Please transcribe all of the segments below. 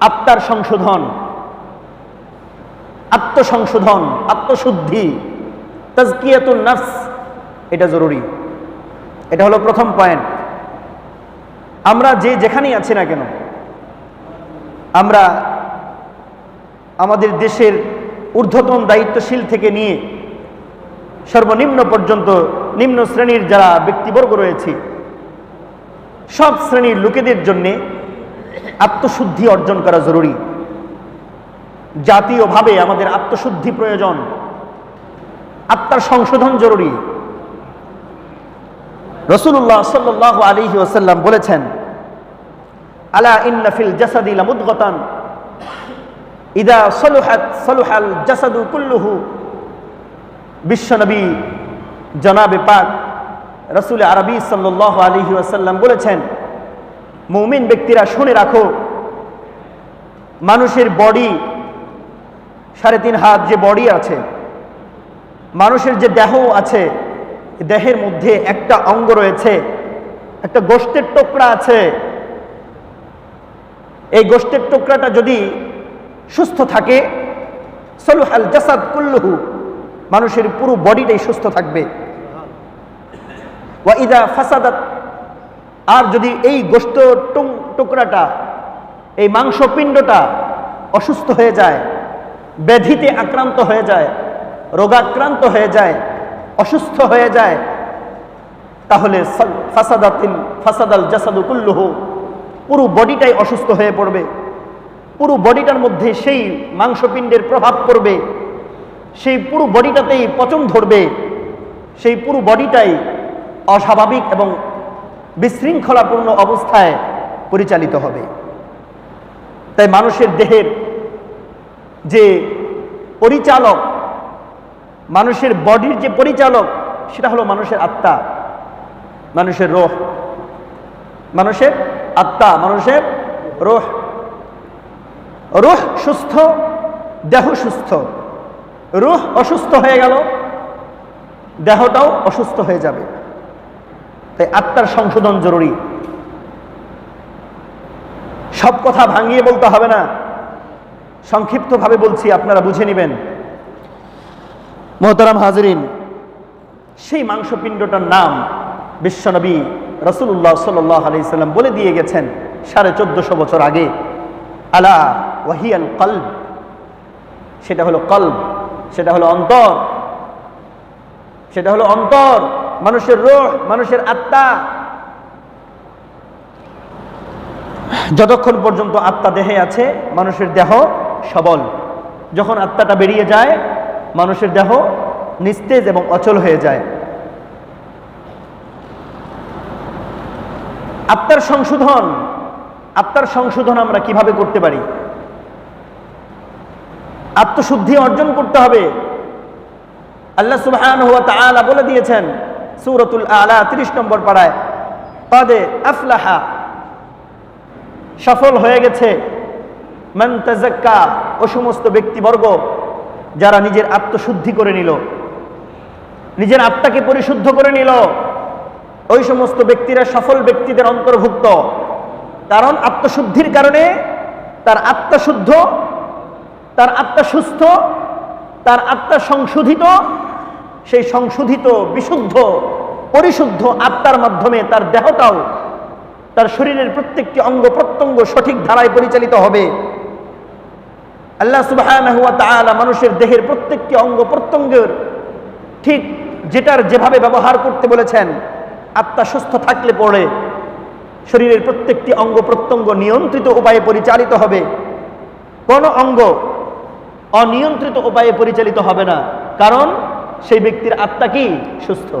আত্মার সংশোধন, আত্মসংশোধন, আত্মশুদ্ধি, তাজকিয়াতুন নাফস, এটা জরুরি। এটা হলো প্রথম পয়েন্ট আমরা যে যেখানেই আছি না কেন, আমরা আমাদের দেশের ঊর্ধ্বতন দায়িত্বশীল থেকে নিয়ে সর্বনিম্ন পর্যন্ত নিম্ন শ্রেণির যারা ব্যক্তিবর্গ রয়েছে, সব শ্রেণির লোকেদের জন্যে আত্মশুদ্ধি অর্জন করা জরুরি। জাতীয়ভাবে আমাদের আত্মশুদ্ধি প্রয়োজন। আত্মার সংশোধন জরুরি। রসুল্লাহ সাল্লাহ আলী ওসাল্লাম বলেছেন, আলা ইন্নাফিল জাসাদিলা মুদগতান ইদা সলুহাত, সলুহাল জাসাদু কুল্লুহু। বিশ্বনবী জনাবে পাক রসুল আরবি সাল্লাহ আলহি আসাল্লাম বলেছেন মৌমিন ব্যক্তিরা শুনে রাখো, মানুষের বডি সাড়ে তিন হাত যে বডি আছে, মানুষের যে দেহ আছে দেহের মধ্যে একটা অঙ্গ রয়েছে, একটা গোষ্ঠের টুকরা আছে। এই গোষ্ঠের টুকরাটা যদি সুস্থ থাকে, সলুহাল জাসাদ কুল্লুহু, মানুষের পুরো বডিটাই সুস্থ থাকবে। ওয়া ইদা ফাসাদাত আর যদি এই গোস্ত টুকরাটা, এই মাংসপিণ্ডটা অসুস্থ হয়ে যায়, ব্যাধিতে আক্রান্ত হয়ে যায়, রোগাক্রান্ত হয়ে যায়, অসুস্থ হয়ে যায়, তাহলে ফাসাদাতিল ফাসাদাল জাসাদু কুল্লুহু, পুরো বডিটাই অসুস্থ হয়ে পড়বে। পুরো বডিটার মধ্যে সেই মাংসপিণ্ডের প্রভাব পড়বে। সেই পুরো বডিটাতেই পচন ধরবে। সেই পুরো বডিটাই অস্বাভাবিক এবং বিশৃঙ্খলাপূর্ণ অবস্থায় পরিচালিত হবে। তাই মানুষের দেহের যে পরিচালক, মানুষের বডির যে পরিচালক, সেটা হলো মানুষের আত্মা, মানুষের রোহ। মানুষের আত্মা, মানুষের রোহ। রোহ সুস্থ, দেহ সুস্থ। রুহ অসুস্থ হয়ে গেল, দেহটাও অসুস্থ হয়ে যাবে। তাই আত্মার সংশোধন জরুরি। সব কথা ভাঙিয়ে বলতে হবে না। সংক্ষিপ্তভাবে বলছি, আপনারা বুঝে নেবেন। মোহতারাম হাজরিন, সেই মাংসপিণ্ডটার নাম বিশ্বনবী রসুল্লাহ সাল্লাহ আলাইসাল্লাম বলে দিয়ে গেছেন সাড়ে চোদ্দশো বছর আগে। আলা ওয়াহিয়াল কল্ব, সেটা হলো কল্ব, সেটা হলো অন্তর, সেটা হলো অন্তর। মানুষের রোহ, মানুষের আত্মা। যতক্ষণ পর্যন্ত আত্মা দেহে আছে, মানুষের দেহ সবল। যখন আত্মাটা বেরিয়ে যায়, মানুষের দেহ নিস্তেজ এবং অচল হয়ে যায়। আত্মার সংশোধন আত্মার সংশোধন আমরা কীভাবে করতে পারি? আত্মশুদ্ধি অর্জন করতে হবে। আল্লাহ তাআলা বলে দিয়েছেন সূরাতুল আলা 30 নম্বর পাড়ায়। কাদে আফলাহা, সফল হয়ে গেছে। মান তাযাক্কা, ও সমস্ত ব্যক্তিবর্গ, যারা নিজের আত্মশুদ্ধি করে নিল, নিজের আত্মাকে পরিশুদ্ধ করে নিল, ওই সমস্ত ব্যক্তিরা সফল ব্যক্তিদের অন্তর্ভুক্ত। কারণ আত্মশুদ্ধির কারণে তার আত্মা শুদ্ধ তার আত্মা সুস্থ তার আত্মা সংশোধিত সেই সংশোধিত, বিশুদ্ধ, পরিশুদ্ধ আত্মার মাধ্যমে তার দেহটাও তার শরীরের প্রত্যেকটি অঙ্গ প্রত্যঙ্গ সঠিক ধারায় পরিচালিত হবে। আল্লাহ সুবাহ মানুষের দেহের প্রত্যেকটি অঙ্গ প্রত্যঙ্গের ঠিক যেটার যেভাবে ব্যবহার করতে বলেছেন, আত্মা সুস্থ থাকলে পড়ে শরীরের প্রত্যেকটি অঙ্গ প্রত্যঙ্গ নিয়ন্ত্রিত উপায়ে পরিচালিত হবে। কোন অঙ্গ অনিয়ন্ত্রিত উপায়ে পরিচালিত হবে না। কারণ সেই ব্যক্তির আত্মা কি? সুস্থ।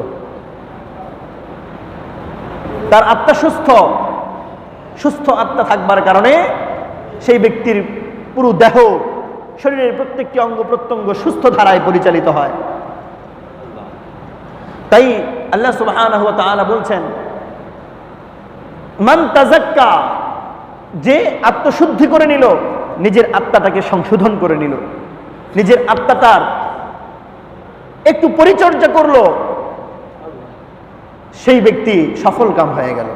তার আত্মা সুস্থ। সুস্থ আত্মা থাকবার কারণে সেই ব্যক্তির পুরো দেহ শরীরের প্রত্যেকটি অঙ্গ প্রত্যঙ্গ সুস্থ ধারায় পরিচালিত হয়। তাই আল্লাহ তাআলা বলছেন, মান তাজাক্কা যে আত্মশুদ্ধি করে নিল, নিজের আত্মাটাকে সংশোধন করে নিল। নিজের আত্মাটার একটু পরিচর্যা করল, সেই ব্যক্তি সফল কাম হয়ে গেল।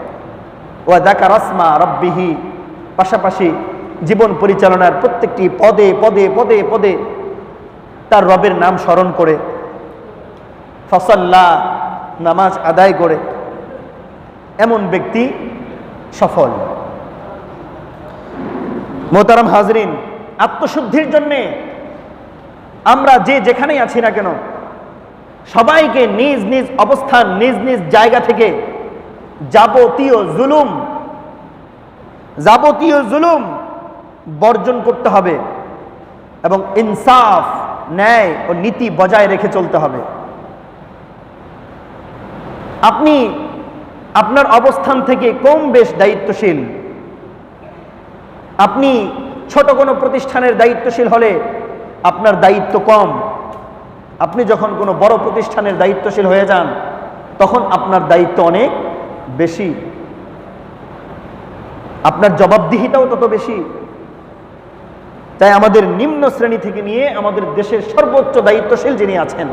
ও দেখা রসমা রব্বিহি, পাশাপাশি জীবন পরিচালনার প্রত্যেকটি পদে পদে পদে পদে তার রবের নাম স্মরণ করে, ফসল্লা, নামাজ আদায় করে, এমন ব্যক্তি সফল। মোতারাম হাজরিন, আত্মশুদ্ধির জন্যে আমরা যে যেখানেই আছি না কেন সবাইকে নিজ নিজ অবস্থান, নিজ নিজ জায়গা থেকে যাবতীয় জুলুম যাবতীয় জুলুম বর্জন করতে হবে এবং ইনসাফ, ন্যায় ও নীতি বজায় রেখে চলতে হবে। আপনি আপনার অবস্থান থেকে কম বেশ দায়িত্বশীল। আপনি ছোট কোনো প্রতিষ্ঠানের দায়িত্বশীল হলে আপনার দায়িত্ব কম। আপনি যখন কোনো বড় প্রতিষ্ঠানের দায়িত্বশীল হয়ে যান, তখন আপনার দায়িত্ব অনেক বেশি। আপনার জবাবদিহিতাও তত বেশি। তাই আমাদের নিম্ন শ্রেণি থেকে নিয়ে আমাদের দেশের সর্বোচ্চ দায়িত্বশীল যিনি আছেন,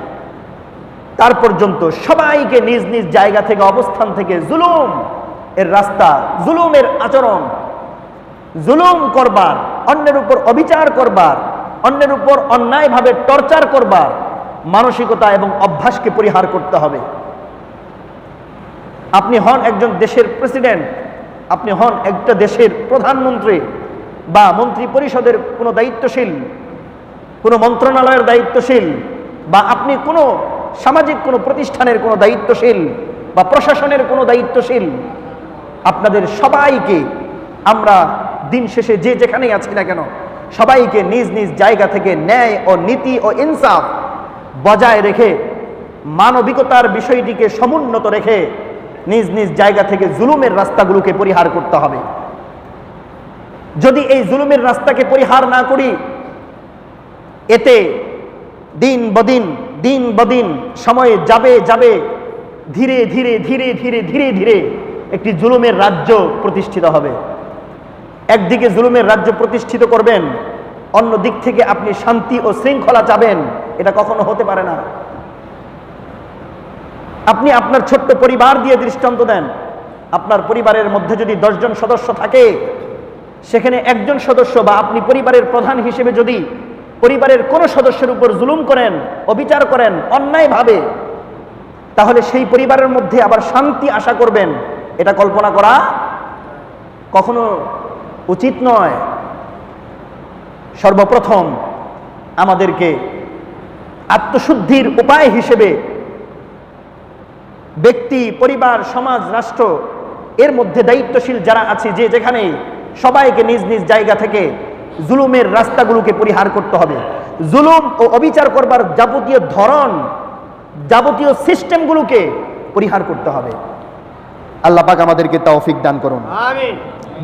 তার পর্যন্ত সবাইকে নিজ নিজ জায়গা থেকে, অবস্থান থেকে জুলুম এর রাস্তা, জুলুমের আচরণ, জুলুম করবার, অন্যের উপর অবিচার করবার, অন্যের উপর অন্যায়ভাবে টর্চার করবার মানসিকতা এবং অভ্যাসকে পরিহার করতে হবে। আপনি হন একজন দেশের প্রেসিডেন্ট, আপনি হন একটা দেশের প্রধানমন্ত্রী বা মন্ত্রী পরিষদের কোনো দায়িত্বশীল, কোনো মন্ত্রণালয়ের দায়িত্বশীল বা আপনি কোনো সামাজিক কোনো প্রতিষ্ঠানের কোনো দায়িত্বশীল বা প্রশাসনের কোনো দায়িত্বশীল, আপনাদের সবাইকে আমরা দিন শেষে যে যেখানেই আছি না কেন, সবাইকে নিজ নিজ জায়গা থেকে ন্যায় ও নীতি ও ইনসাফ বজায় রেখে, মানবিকতার বিষয়টিকে সমুন্নত রেখে নিজ নিজ জায়গা থেকে জুলুমের রাস্তাগুলোকে পরিহার করতে হবে। যদি এই জুলুমের রাস্তাকে পরিহার না করি, এতে দিন বদিন দিন বদিন সময়ে যাবে যাবে, ধীরে ধীরে ধীরে ধীরে ধীরে ধীরে একটি জুলুমের রাজ্য প্রতিষ্ঠিত হবে। একদিকে জুলুমের রাজ্য প্রতিষ্ঠিত করবেন অন্য দিক থেকে আপনি শান্তি ও শৃঙ্খলা চাবেন। এটা কখনো হতে পারে না। আপনি আপনার ছোট্ট পরিবার দিয়ে দৃষ্টান্ত দেন। আপনার পরিবারের মধ্যে যদি দশজন সদস্য থাকে, সেখানে একজন সদস্য বা আপনি পরিবারের প্রধান হিসেবে যদি পরিবারের কোনো সদস্যের উপর জুলুম করেন, অবিচার করেন অন্যায়ভাবে তাহলে সেই পরিবারের মধ্যে আবার শান্তি আশা করবেন। এটা কল্পনা করা কখনো উচিত নয়। সর্বপ্রথম আমাদেরকে আত্মশুদ্ধির উপায় হিসেবে ব্যক্তি পরিবার সমাজ রাষ্ট্র এর মধ্যে দায়িত্বশীল যারা আছে যে যেখানে সবাইকে নিজ নিজ জায়গা থেকে জুলুমের রাস্তাগুলোকে পরিহার করতে হবে। জুলুম ও অবিচার করবার যাবতীয় ধরন যাবতীয় সিস্টেমগুলোকে পরিহার করতে হবে। আল্লাহ পাক আমাদেরকে তৌফিক দান করুন।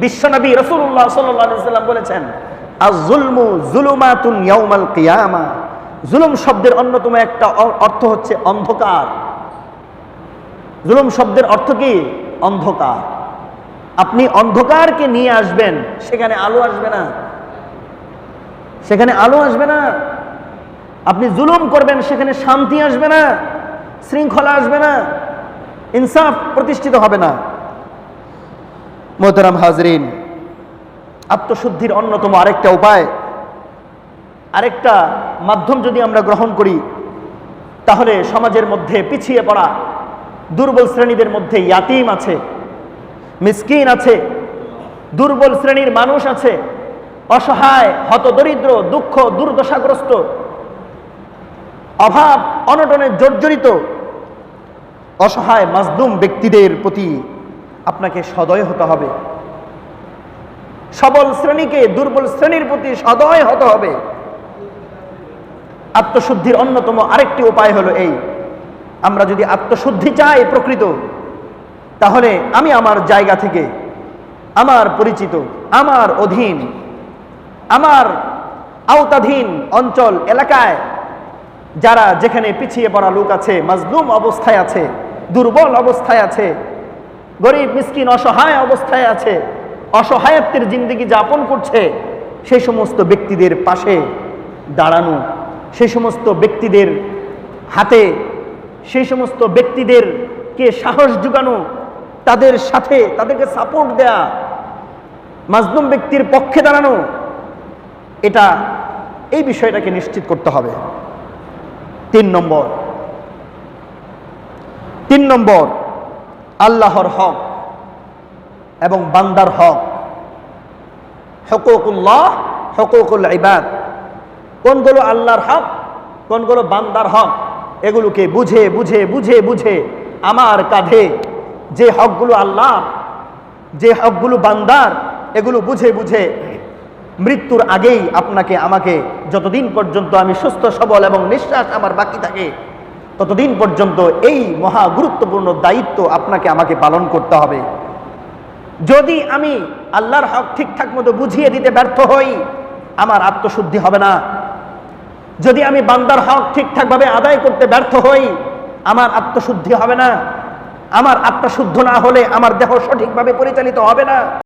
বিশ্বনবী রসুল্লাহ সাল্লাম বলেছেন আজুলমু জুলুমাতুন ইয়াউমাল কিয়ামা। জুলুম শব্দের অন্যতম একটা অর্থ হচ্ছে অন্ধকার। জুলুম শব্দের অর্থ কি? অন্ধকার। আপনি অন্ধকারকে নিয়ে আসবেন, সেখানে আলো আসবে না। সেখানে আলো আসবে না। আপনি জুলুম করবেন, সেখানে শান্তি আসবে না। শৃঙ্খলা আসবে না। ইনসাফ প্রতিষ্ঠিত হবে না। মোহতারাম হাজরিন, আত্মশুদ্ধির অন্যতম আরেকটা উপায় আরেকটা মাধ্যম যদি আমরা গ্রহণ করি, তাহলে সমাজের মধ্যে পিছিয়ে পড়া দুর্বল শ্রেণীদের মধ্যে ইয়াতিম আছে, মিসকিন আছে, দুর্বল শ্রেণির মানুষ আছে, অসহায়, হতদরিদ্র, দুঃখ, দুর্দশাগ্রস্ত, অভাব, অনটনে জর্জরিত, অসহায় মাজদুম ব্যক্তিদের প্রতি আপনাকে সদয় হতে হবে। সবল শ্রেণীকে দুর্বল শ্রেণির প্রতি সদয় হতে হবে। আত্মশুদ্ধির অন্যতম আরেকটি উপায় হলো এই। আমরা যদি আত্মশুদ্ধি চাই প্রকৃত, তাহলে আমি আমার জায়গা থেকে, আমার পরিচিত, আমার অধীন, আমার আওতাধীন অঞ্চল, এলাকায়, যারা যেখানে পিছিয়ে পড়া লোক আছে, মাজলুম অবস্থায় আছে, দুর্বল অবস্থায় আছে, গরিব, মিসকিন, অসহায় অবস্থায় আছে, অসহায়ত্বের জিন্দগি যাপন করছে, সেই সমস্ত ব্যক্তিদের পাশে দাঁড়ানো সেই সমস্ত ব্যক্তিদের হাতে, সেই সমস্ত ব্যক্তিদেরকে সাহস জোগানো, তাদের সাথে তাদেরকে সাপোর্ট দেয়া, মাজলুম ব্যক্তির পক্ষে দাঁড়ানো, এটা এই বিষয়টাকে নিশ্চিত করতে হবে। তিন নম্বর। তিন নম্বর, আল্লাহর হক এবং বান্দার হক। হকুকুল্লাহ, হকুকুল ইবাদ। কোনগুলো আল্লাহর হক, কোনগুলো বান্দার হক, এগুলোকে বুঝে বুঝে বুঝে বুঝে আমার কাঁধে যে হকগুলো আল্লাহ যে হকগুলো বান্দার, এগুলো বুঝে বুঝে মৃত্যুর আগেই আপনাকে, আমাকে যতদিন পর্যন্ত আমি সুস্থ, সবল এবং নিঃশ্বাস আমার বাকি থাকে, ততদিন পর্যন্ত এই মহা গুরুত্বপূর্ণ দায়িত্ব আপনাকে, আমাকে পালন করতে হবে। যদি আমি আল্লাহর হক ঠিকঠাক মতো বুঝিয়ে দিতে ব্যর্থ হই, আমার আত্মশুদ্ধি হবে না। যদি আমি বান্দার হক ঠিকঠাকভাবে আদায় করতে ব্যর্থ হই, আমার আত্মশুদ্ধি হবে না। আমার আত্মশুদ্ধ না হলে আমার দেহ সঠিকভাবে পরিচালিত হবে না।